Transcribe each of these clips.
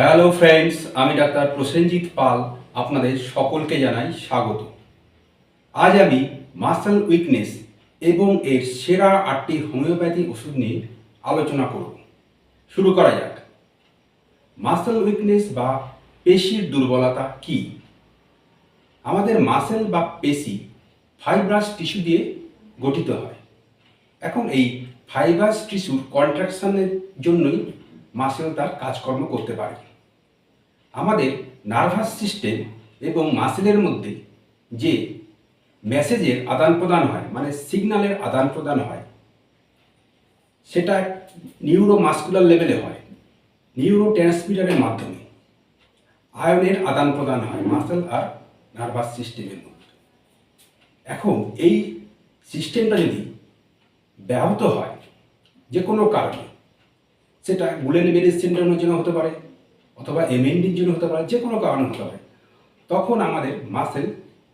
Hello friends আমি doctor Prasenjit Pal আপনাদের সকলকে জানাই স্বাগত। আজ আমি মাসেল উইকনেস এবং এর সেরা আটটি হোমিওপ্যাথি ওষুধ নিয়ে আলোচনা করব। শুরু করা যাক। মাসেল উইকনেস বা পেশির দুর্বলতা কি? আমাদের মাসেল বা পেশি ফাইব্রাস টিস্যু দিয়ে গঠিত হয়। এখন এই ফাইবাস টিস্যুর কন্ট্রাকশনের জন্যই মাসেল তার কাজকর্ম করতে পারে। আমাদের নার্ভাস সিস্টেম এবং মাসেলের মধ্যে যে মেসেজের আদান প্রদান হয় মানে সিগন্যালের আদান প্রদান হয়, সেটা নিউরো মাস্কুলার লেভেলে হয় নিউরো ট্রান্সমিটারের মাধ্যমে। আয়নের আদান প্রদান হয় মাসেল আর নার্ভাস সিস্টেমের মধ্যে। এখন এই সিস্টেমটা যদি ব্যাহত হয় যে কোনো কারণে, সেটা গুলেনবেরিস সিন্ড্রোমের জন্য হতে পারে অথবা এমএনডির জন্য হতে পারে যে কোনো কারণে হতে পারে। তখন আমাদের মাসেল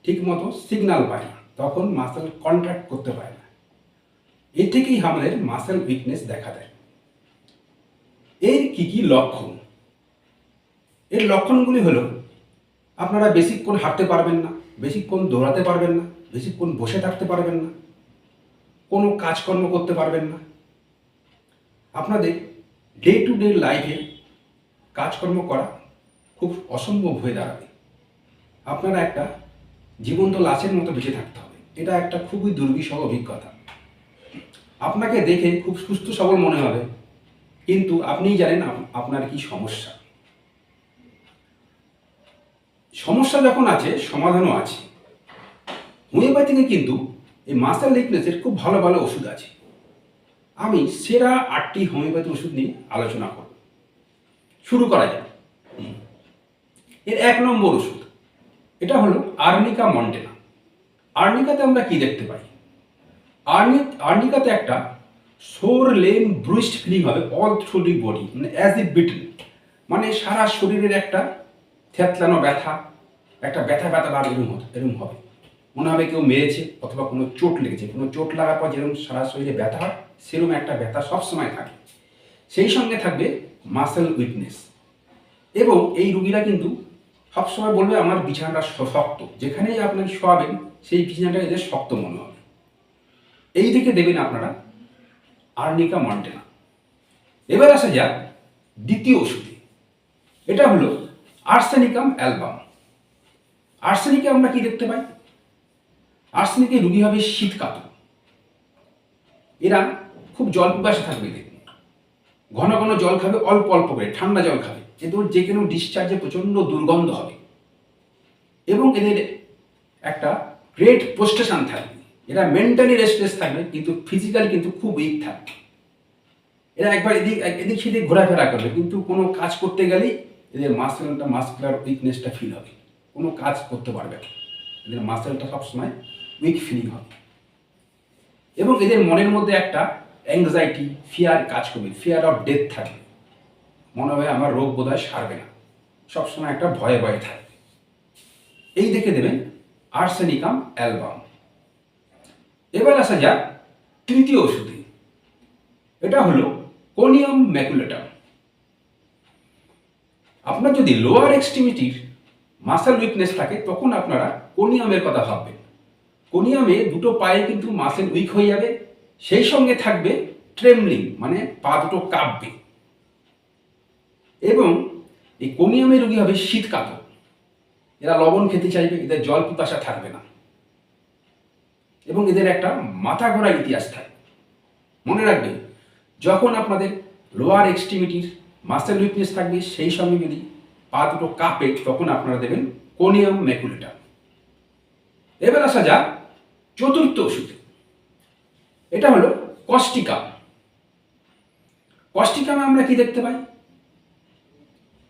ঠিকমতো সিগন্যাল পায় না। তখন মাসেল কন্ট্রাক্ট করতে পারে না। এ থেকেই আমাদের মাসেল উইকনেস দেখা দেয়। এর কি কি লক্ষণ? এর লক্ষণগুলি হলো, আপনারা বেশিক্ষণ হাঁটতে পারবেন না, বেশিক্ষণ দৌড়াতে পারবেন না, বেশিক্ষণ বসে থাকতে পারবেন না, কোনো কাজকর্ম করতে পারবেন না। আপনাদের ডে টু ডে লাইফে কাজকর্ম করা খুব অসম্ভব হয়ে দাঁড়াবে। আপনারা একটা জীবন্ত লাশের মতো বেঁচে থাকতে হবে। এটা একটা খুবই দুর্বিষহ অভিজ্ঞতা। আপনাকে দেখে খুব সুস্থ সবল মনে হবে, কিন্তু আপনিই জানেন আপনার কি সমস্যা। সমস্যা যখন আছে, সমাধানও আছে। হোমিওপ্যাথিতে কিন্তু এই মাসাল উইকনেসের খুব ভালো ভালো ওষুধ আছে। আমি সেরা আটটি হোমিওপ্যাথি ওষুধ নিয়ে আলোচনা করব। শুরু করা হুম। এর এক নম্বর ওষুধ, এটা হলো আর্নিকা মন্টেনা আর্নিকাতে আমরা কি দেখতে পাই? আর্নি, আর্নিকাতে একটা সোর লেন ব্রুইস্ট ফিলিং হবে অল থ্রু দি বডি মানে অ্যাজ ইট বিটন মানে সারা শরীরের একটা থেতলানো ব্যথা, একটা ব্যথা ব্যথা ভাব এরকম হতো এরকম হবে। মনে হবে কেউ মেরেছে অথবা কোনো চোট লেগেছে। কোনো চোট লাগার পর যেরকম সারা শরীরে ব্যথা হয়, সেরকম একটা ব্যথা সবসময় থাকে। সেই সঙ্গে থাকবে মাসেল উইকনেস এবং এই রুগীরা কিন্তু সবসময় বলবে, আমার বিছানাটা শক্ত। যেখানেই আপনাকে শোয়াবেন, সেই বিছানাটা এদের শক্ত মনে হবে। এই দিকে দেবেন আপনারা আর্নিকা মন্টেনা। এবার আসা যাক দ্বিতীয় ওষুধে। এটা হলো আর্সেনিকাম অ্যালবাম। আর্সেনিকে আমরা কি দেখতে পাই? আর্সেনিকে রুগী হবে শীতকাতর। এরা খুব জল পিপাসা থাকবে এদের ঘন ঘন জল খাবে, অল্প অল্প করে, ঠান্ডা জল খাবে। এদের যে কোনো ডিসচার্জে প্রচণ্ড দুর্গন্ধ হবে। এবং এদের একটা গ্রেট পোস্টেশন থাকবে। এরা মেন্টালি রেস্টলেস থাকবে, কিন্তু ফিজিক্যালি কিন্তু খুব উইক থাকবে। এরা একবার এদিক এদিক সেদিক ঘোরাফেরা করবে, কিন্তু কোনো কাজ করতে গেলেই এদের মাসেলটা মাসকুলার উইকনেসটা ফিল হবে। কোনো কাজ করতে পারবে না। এদের মাসেলটা সবসময় উইক ফিলিং হবে। এবং এদের মনের মধ্যে একটা অ্যাংজাইটি ফিয়ার কাজ করবে ফিয়ার অফ ডেথ থাকবে। মনে হবে আমার রোগ বোধহয় সারবে না। সবসময় একটা ভয়ে ভয়ে থাকবে। এই দেখে দেবেন আর্সেনিকাম অ্যালবাম এবার আসা যাক তৃতীয় ওষুধে। এটা হলো কোনিয়াম ম্যাকুলেটাম আপনার যদি লোয়ার এক্সট্রিমিটির মাসেল উইকনেস থাকে, তখন আপনারা কোনিয়ামের কথা ভাববেন। কোনিয়ামে দুটো পায়ে কিন্তু মাসেল উইক হয়ে যাবে সেই সঙ্গে থাকবে ট্রেমলিং মানে পা দুটো কাঁপবে। এবং এই কোনিয়ামের রোগী হবে শীত কাতর এরা লবণ খেতে চাইবে, এদের জল পিপাসা থাকবে না। এবং এদের একটা মাথা ঘোরা ইতিহাস থাকে। মনে রাখবেন যখন আপনাদের লোয়ার এক্সট্রিমিটির মাসেল উইকনেস থাকবে, সেই সঙ্গে যদি পা দুটো কাঁপে, তখন আপনারা দেবেন কোনিয়াম ম্যাকুলেটা এবার আসা যাক চতুর্থ ওষুধে। এটা হলো কস্টিকাম কস্টিকামে আমরা কি দেখতে পাই?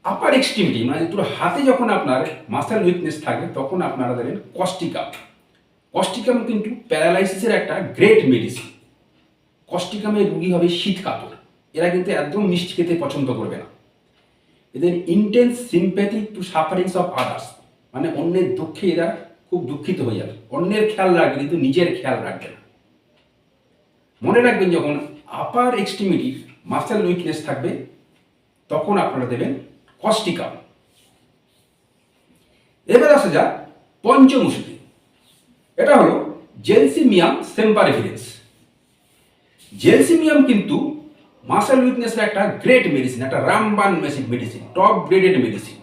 আপার এক্সট্রিমিটি মানে দুটো হাতে যখন আপনার মাসেল উইকনেস থাকবে তখন আপনারা দেবেন কস্টিকাম কস্টিকাম কিন্তু প্যারালাইসিসের একটা গ্রেট মেডিসিন কস্টিকামে রুগী হবে শীত কাতর এরা কিন্তু একদম মিষ্টি খেতে পছন্দ করবে না। এদের intense sympathy to sufferings of others মানে অন্যের দুঃখে এরা খুব দুঃখিত হয়ে যাবে। অন্যের খেয়াল রাখবে, কিন্তু নিজের খেয়াল রাখবে না। মনে রাখবেন, যখন আপার এক্সট্রিমিটির মাসেল উইকনেস থাকবে, তখন আপনারা দেবেন কস্টিকাম এবার আসা যাক পঞ্চম ওষুধে এটা হলো জেলসিমিয়াম সেম্পারেভিরেন্স জেলসিমিয়াম কিন্তু মাসেল উইকনেসের একটা গ্রেট মেডিসিন একটা রামবান মেসিক medicine top graded medicine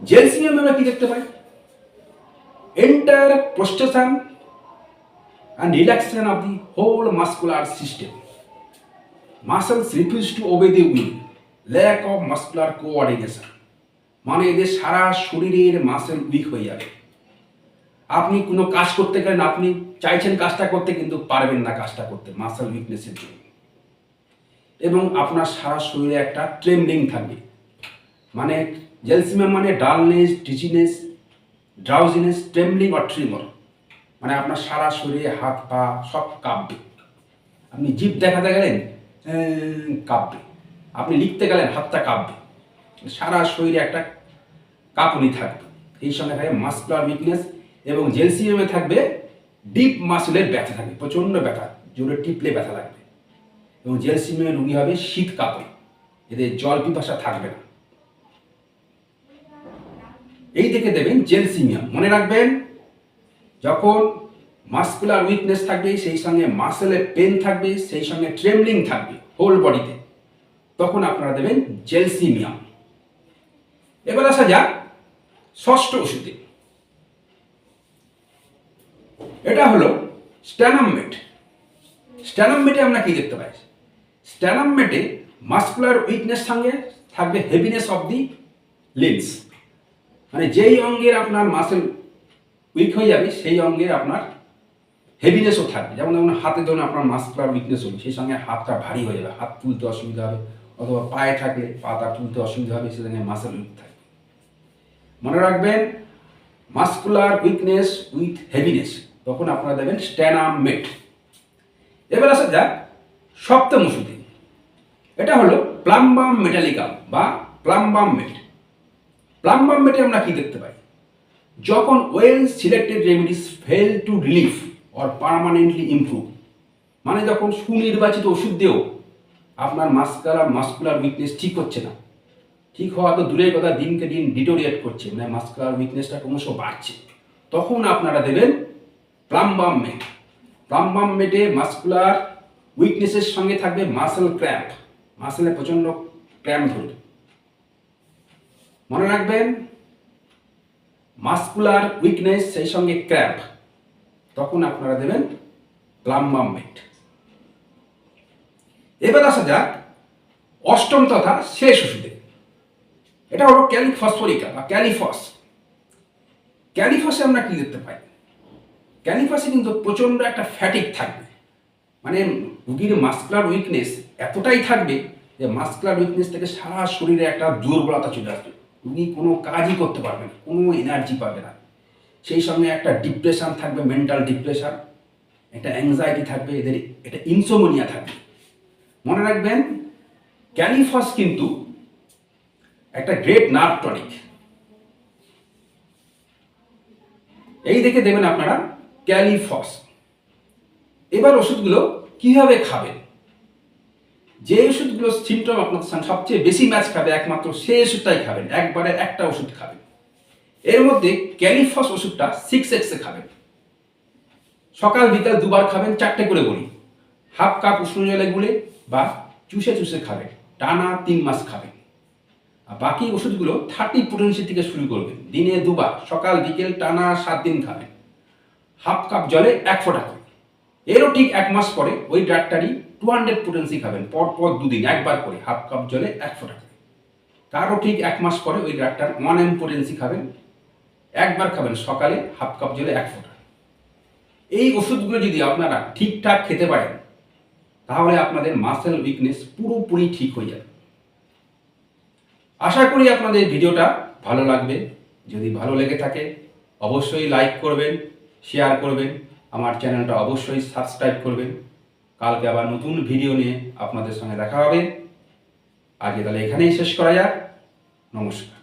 gelsemium আমরা কি দেখতে পাই? Entire prostration and relaxation of the whole muscular system. Muscles refuse to obey the will, lack of muscular coordination. মানে এদের সারা শরীরের মাসেল উইক হয়ে যাবে। আপনি কোনো কাজ করতে গেলেন আপনি চাইছেন কাজটা করতে কিন্তু পারবেন না কাজটা করতে মাসেল উইকনেসের জন্য। এবং আপনার সারা শরীরে একটা ট্রেমলিং থাকবে। মানে জেলসিমাম মানে ডালনেস ডিজিনেস ড্রাউজিনেস ট্রেমলিং আর ট্রিমর মানে আপনার সারা শরীরে হাত, পা সব কাঁপবে। আপনি জিভ দেখাতে গেলেন কাঁপবে। আপনি লিখতে গেলেন, হাতটা কাঁপবে। সারা শরীরে একটা কাঁপুনি থাকবে। এই সঙ্গে থাকবে মাসকুলার উইকনেস এবং জেলসিয়ামে থাকবে ডিপ মাসুলের ব্যথা থাকবে, প্রচণ্ড ব্যথা, জোরে টিপলে ব্যথা লাগবে। এবং জেলসিয়ামের রুগী হবে শীত কাঁপে এদের জল পিপাসা থাকবে না। এই দেখে দেবেন জেলসিমিয়াম মনে রাখবেন যখন মাসকুলার উইকনেস থাকবে, সেই সঙ্গে মাসেলের পেন থাকবে, সেই সঙ্গে ট্রেমলিং থাকবে হোল বডিতে তখন আপনারা দেবেন জেলসিমিয়াম এবার আসা যাক ষষ্ঠ ওষুধে। এটা হলো স্ট্যানামমেট স্ট্যানামমেটে আমরা কি দেখতে পাই? স্ট্যানামমেটে মাসকুলার উইকনেস সঙ্গে থাকবে হেভিনেস অফ দি লিন্স মানে যেই অঙ্গের আপনার মাসেল উইক হয়ে যাবে, সেই অঙ্গের আপনার হেভিনেসও থাকবে। যেমন যেমন হাতে ধরুন আপনার মাসকুলার উইকনেস হলো, সেই সঙ্গে হাতটা ভারী হয়ে যাবে, হাত তুলতে অসুবিধা হবে, অথবা পায়ে থাকলে পাতা তুলতে অসুবিধা হবে সেই সঙ্গে মাসেল উইক থাকবে। মনে রাখবেন মাসকুলার উইকনেস উইথ হেভিনেস তখন আপনারা দেবেন স্ট্যানাম মেট এবার আসা যাক সপ্তম ওষুধে। এটা হলো প্লাম্বাম মেটালিকাম বা প্লাম্বাম মেট প্লাম্বাম মেটে আমরা কি দেখতে পাই? যখন well selected remedies fail to relief or permanently improve মানে যখন সুনির্বাচিত ওষুধ দিয়েও আপনার মাস্কালার, মাস্কুলার উইকনেস ঠিক হচ্ছে না। ঠিক হওয়া তো দূরের কথা, দিনকে দিন ডিটোরিয়েট করছে মানে মাস্কুলার উইকনেসটা ক্রমশ বাড়ছে। তখন আপনারা দেবেন প্লাম্বাম মেট। প্লাম্বাম মেটে মাস্কুলার উইকনেসের সঙ্গে থাকবে মাসেল ক্র্যাম্প। মাসেলে প্রচণ্ড ক্র্যাম্প ধরবে। মনে রাখবেন মাসকুলার উইকনেস, সেই সঙ্গে ক্র্যাপ। তখন আপনারা দেবেন প্লাম্বাম মেট এবার আসা যাক, অষ্টম তথা শেষ ওষুধে এটা হলো ক্যালিক ফসফরিকা বা ক্যালিফস। ক্যালিফসে আমরা কি দেখতে পাই? ক্যালিফসে কিন্তু প্রচণ্ড একটা ফ্যাটিক থাকবে। মানে রুগীর মাস্কুলার উইকনেস এতটাই থাকবে যে মাস্কুলার উইকনেস থেকে সারা শরীরে একটা দুর্বলতা চলে আসবে। রুগী কোনো কাজই করতে পারবে না, কোনো এনার্জি পাবে না। সেই সঙ্গে একটা ডিপ্রেশন থাকবে মেন্টাল ডিপ্রেশান একটা অ্যাংজাইটি থাকবে, এদের এটা ইনসোমোনিয়া থাকবে। মনে রাখবেন ক্যালিফস কিন্তু একটা গ্রেট নার্ভ টনিক এই দেখে দেবেন আপনারা ক্যালিফস এবার ওষুধগুলো কীভাবে খাবেন? যে ওষুধগুলো সিমটম আপনার সবচেয়ে বেশি ম্যাচ খাবে, একমাত্র সেই ওষুধটাই খাবেন। একবারে একটা ওষুধ খাবেন। এর মধ্যে ক্যালিফস ওষুধটা সিক্স এক্সে খাবেন। সকাল, বিকাল দুবার খাবেন, চারটে করে বলি হাফ কাপ উষ্ণ জলে গুলে বা চুষে চুষে খাবেন। টানা তিন মাস খাবেন। আর বাকি ওষুধগুলো থার্টি পোটেন্সি থেকে শুরু করবেন। দিনে দুবার, সকাল, বিকেল, টানা সাত দিন খাবেন। হাফ কাপ জলে এক ফোঁটা করে। এরও ঠিক এক মাস পরে ওই ডাক্তারই টু হান্ড্রেড পোটেন্সি খাবেন, পর পর দুদিন, একবার করে হাফ কাপ জলে এক ফোঁটা তারও ঠিক এক মাস পরে ওই ডাক্তার ওয়ান এম পোটেন্সি খাবেন, একবার খাবেন, সকালে হাফ কাপ জলে এক ফোঁটা। এই ওষুধগুলো যদি আপনারা ঠিকঠাক খেতে পারেন, তাহলে আপনাদের মাসেল উইকনেস পুরোপুরি ঠিক হয়ে যাবে। আশা করি আপনাদের ভিডিওটা ভালো লাগবে। যদি ভালো লেগে থাকে, অবশ্যই লাইক করবেন শেয়ার করবেন, আমার চ্যানেলটা অবশ্যই সাবস্ক্রাইব করবেন। কালকে আবার নতুন ভিডিও নিয়ে আপনাদের সঙ্গে দেখা হবে। আগে তাহলে এখানেই শেষ করা যাক। নমস্কার।